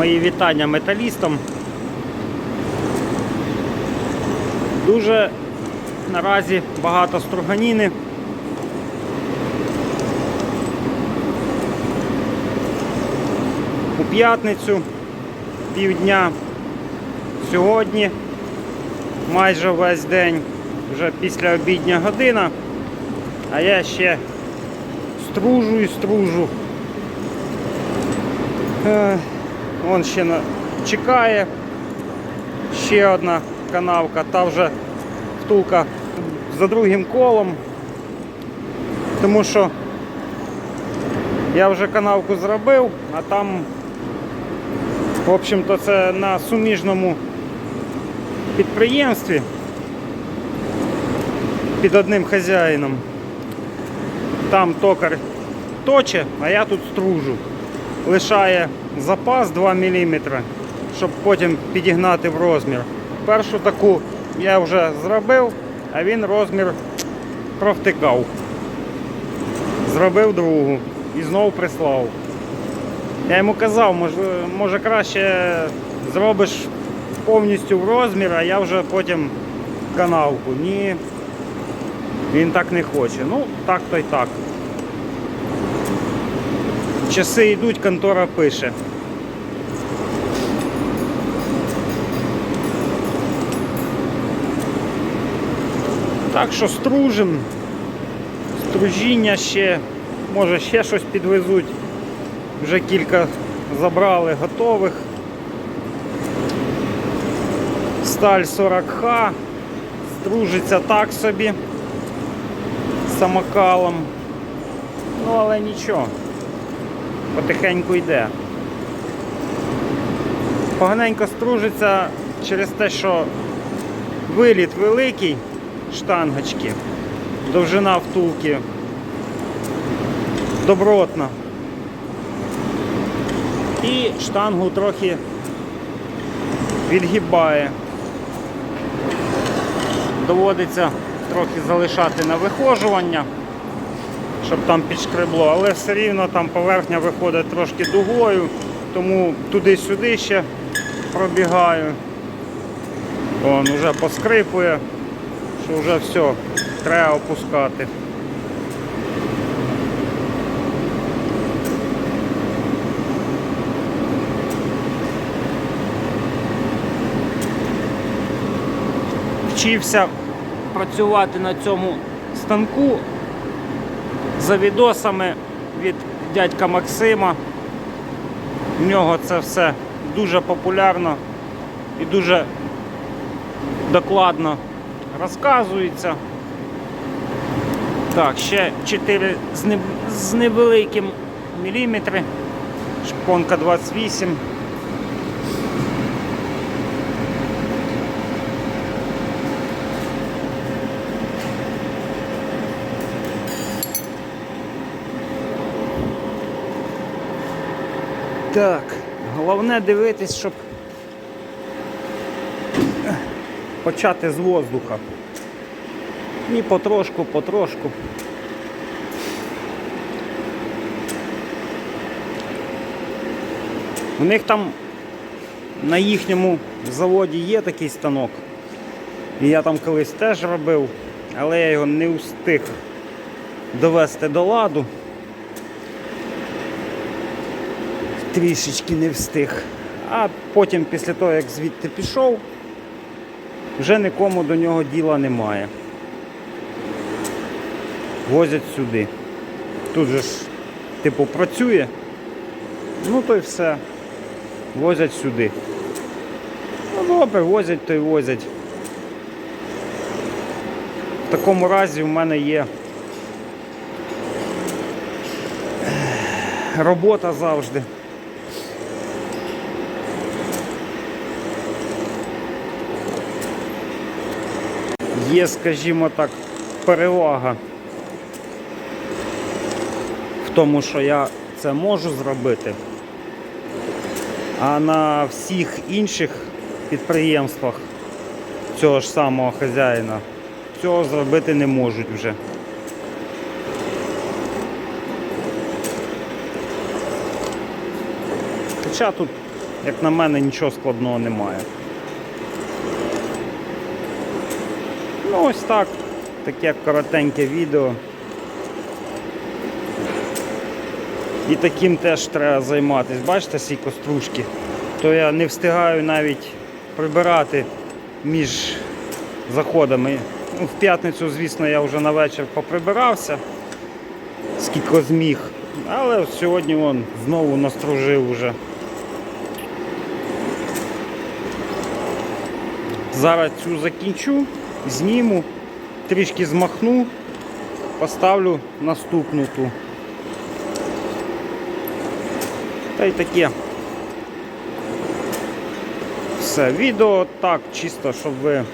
Мої вітання металістам. Дуже наразі багато струганіни. У п'ятницю півдня. Сьогодні майже весь день, вже після обідня година, а я ще стружу і стружу. Вон ще чекає. Ще одна канавка, та вже втулка за другим колом. Тому що я вже канавку зробив, а там, в общем-то, це на суміжному підприємстві під одним хазяїном. Там токар точе, а я тут стружу. Лишає запас 2 мм, щоб потім підігнати в розмір. Першу таку я вже зробив, а він розмір провтикав. Зробив другу і знову прислав. Я йому казав, може, може краще зробиш повністю в розмір, а я вже потім канавку. Ні, він так не хоче. Ну, так то й так. Часи йдуть, контора пише. Так що стружим. Стружіння ще, може ще щось підвезуть. Вже кілька забрали готових. Сталь 40Х. Стружиться так собі самокалом. Ну, але нічого. Потихеньку йде. Поганенько стружиться через те, що виліт великий штангочки, довжина втулки добротна. І штангу трохи відгибає. Доводиться трохи залишати на вихожування, щоб там підшкребло, але все рівно там поверхня виходить трошки дугою, тому туди-сюди ще пробігаю. Вон вже поскрипує, що вже все, треба опускати. Вчився працювати на цьому станку за відосами від дядька Максима. У нього це все дуже популярно і дуже докладно розказується. Так, ще 4 з, не... з невеликим міліметри, шпонка 28. Так, головне дивитись, щоб почати з воздуха. І потрошку, потрошку. У них там на їхньому заводі є такий станок. І я там колись теж робив, але я його не встиг довести до ладу. Трішечки не встиг. А потім, після того, як звідти пішов, вже нікому до нього діла немає. Возять сюди. Тут же ж, типу, працює. Ну то й все. Возять сюди. Ну добре, возять, то й возять. В такому разі в мене є робота завжди. Є, скажімо так, перевага в тому, що я це можу зробити. А на всіх інших підприємствах цього ж самого хазяїна цього зробити не можуть вже. Хоча тут як на мене, нічого складного немає. Ну ось так. Таке коротеньке відео. І таким теж треба займатися. Бачите, ці кострушки? То я не встигаю навіть прибирати між заходами. Ну, в п'ятницю, звісно, я вже на вечір поприбирався, скільки зміг. Але сьогодні вон знову настружив уже. Зараз цю закінчу, зніму, трішки змахну, поставлю наступну ту. Та й таке. Все, відео так, чисто, щоб ви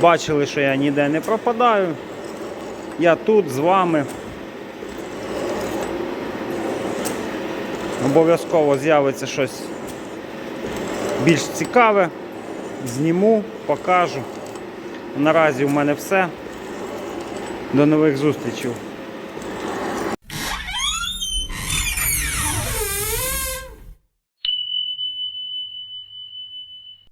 бачили, що я ніде не пропадаю. Я тут з вами. Обов'язково з'явиться щось більш цікаве. Зніму, покажу. Наразі в мене все. До нових зустрічей.